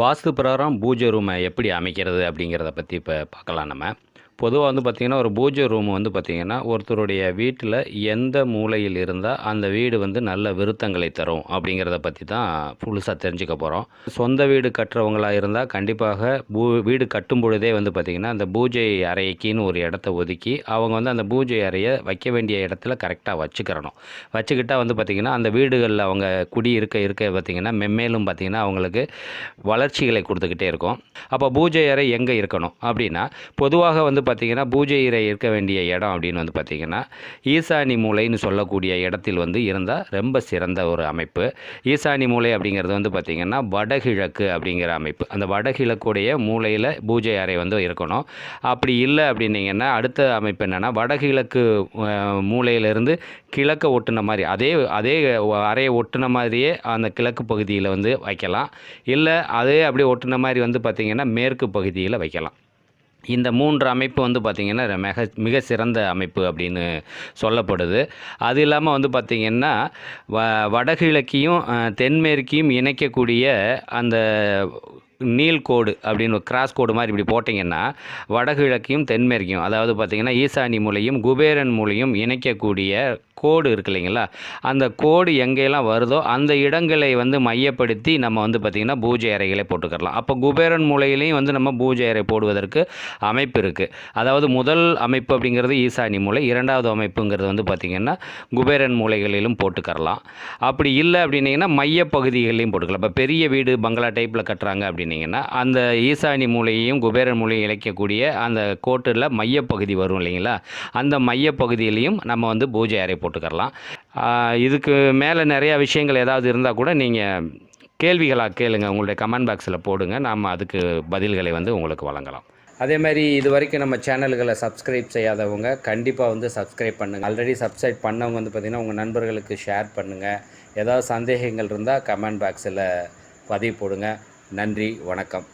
வாஸ்து பிரகாரம் பூஜை ரூமை எப்படி அமைக்கிறது அப்படிங்கிறத பற்றி இப்போ பார்க்கலாம் நம்ம. பொதுவாக வந்து பார்த்திங்கன்னா ஒரு பூஜை ரூம் வந்து பார்த்திங்கன்னா ஒருத்தருடைய வீட்டில் எந்த மூலையில் இருந்தால் அந்த வீடு வந்து நல்ல விருத்தங்களை தரும் அப்படிங்கிறத பற்றி தான் புதுசாக தெரிஞ்சுக்க போகிறோம் சொந்த வீடு கட்டுறவங்களாக இருந்தால் கண்டிப்பாக பூ வீடு கட்டும் பொழுதே வந்து பார்த்திங்கன்னா அந்த பூஜை அறைக்குன்னு ஒரு இடத்த ஒதுக்கி அவங்க வந்து அந்த பூஜை அறையை வைக்க வேண்டிய இடத்துல கரெக்டாக வச்சுக்கிறணும். வச்சுக்கிட்டால் வந்து பார்த்திங்கன்னா அந்த வீடுகளில் அவங்க குடி இருக்க இருக்க பார்த்திங்கன்னா மென்மேலும் பார்த்திங்கன்னா அவங்களுக்கு வளர்ச்சிகளை கொடுத்துக்கிட்டே இருக்கும். அப்போ பூஜை அறை எங்கே இருக்கணும் அப்படின்னா பொதுவாக வந்து பார்த்திங்கன்னா பூஜை இறை இருக்க வேண்டிய இடம் அப்படின்னு வந்து பார்த்திங்கன்னா ஈசானி மூலைன்னு சொல்லக்கூடிய இடத்தில் வந்து இருந்தால் ரொம்ப சிறந்த ஒரு அமைப்பு. ஈசானி மூலை அப்படிங்கிறது வந்து பார்த்திங்கன்னா வடகிழக்கு அப்படிங்கிற அமைப்பு. அந்த வடகிழக்குடைய மூலையில் பூஜை அறை வந்து இருக்கணும். அப்படி இல்லை அப்படின்னீங்கன்னா அடுத்த அமைப்பு என்னென்னா வடகிழக்கு அஹ், மூலையிலிருந்து கிழக்க ஒட்டுன மாதிரி அதே அதே அறையை ஒட்டுன மாதிரியே அந்த கிழக்கு பகுதியில் வந்து வைக்கலாம். இல்லை அதே அப்படியே ஒட்டுன மாதிரி வந்து பார்த்திங்கன்னா மேற்கு பகுதியில் வைக்கலாம். இந்த மூன்று அமைப்பு வந்து பார்த்திங்கன்னா மிக மிக சிறந்த அமைப்பு அப்படின்னு சொல்லப்படுது. அது இல்லாமல் வந்து பார்த்திங்கன்னா வ வடகிழக்கையும் தென்மேற்கையும் இணைக்கக்கூடிய அந்த நீல் கோடு அப்படின்னு ஒரு கிராஸ் கோடு மாதிரி இப்படி போட்டிங்கன்னா வடகிழக்கையும் தென்மேற்கையும் அதாவது பார்த்திங்கன்னா ஈசானி மூலையும் குபேரன் மூலையும் இணைக்கக்கூடிய கோடு இருக்கு இல்லைங்களா? அந்த கோடு எங்கெல்லாம் வருதோ அந்த இடங்களை வந்து மையப்படுத்தி நம்ம வந்து பார்த்திங்கன்னா பூஜை அறைகளை போட்டுக்கலாம் அப்போ குபேரன் மூலையிலையும் வந்து நம்ம பூஜை அறை போடுவதற்கு அமைப்பு இருக்குது அதாவது முதல் அமைப்பு அப்படிங்கிறது ஈசானி மூலை இரண்டாவது அமைப்புங்கிறது வந்து பார்த்திங்கன்னா குபேரன் மூலைகளிலும் போட்டுக்கரலாம் அப்படி இல்லை அப்படின்னீங்கன்னா மையப்பகுதிகளையும் போட்டுக்கலாம். இப்போ பெரிய வீடு பங்களா டைப்பில் கட்டுறாங்க அப்படின்னிங்கன்னா அந்த ஈசானி மூலையையும் குபேரன் மூலையும் இழைக்கக்கூடிய அந்த கோட்டில் மையப்பகுதி வரும் இல்லைங்களா? அந்த மையப்பகுதியிலையும் நம்ம வந்து பூஜை அறை போட்டுக்கரலாம் இதுக்கு மேலே நிறையா விஷயங்கள் ஏதாவது இருந்தால் கூட நீங்கள் கேள்விகளாக கேளுங்க. உங்களுடைய கமெண்ட் பாக்ஸில் போடுங்க. நாம் அதுக்கு பதில்களை வந்து உங்களுக்கு வழங்கலாம். அதே மாதிரி இது வரைக்கும் நம்ம சேனல்களை சப்ஸ்கிரைப் செய்யாதவங்க கண்டிப்பாக வந்து சப்ஸ்கிரைப் பண்ணுங்கள் ஆல்ரெடி சப்ஸ்கிரைப் பண்ணவங்க வந்து பார்த்திங்கன்னா உங்கள் நண்பர்களுக்கு ஷேர் பண்ணுங்கள் ஏதாவது சந்தேகங்கள் இருந்தால் கமெண்ட் பாக்ஸில் பதிவு போடுங்க. நன்றி வணக்கம்.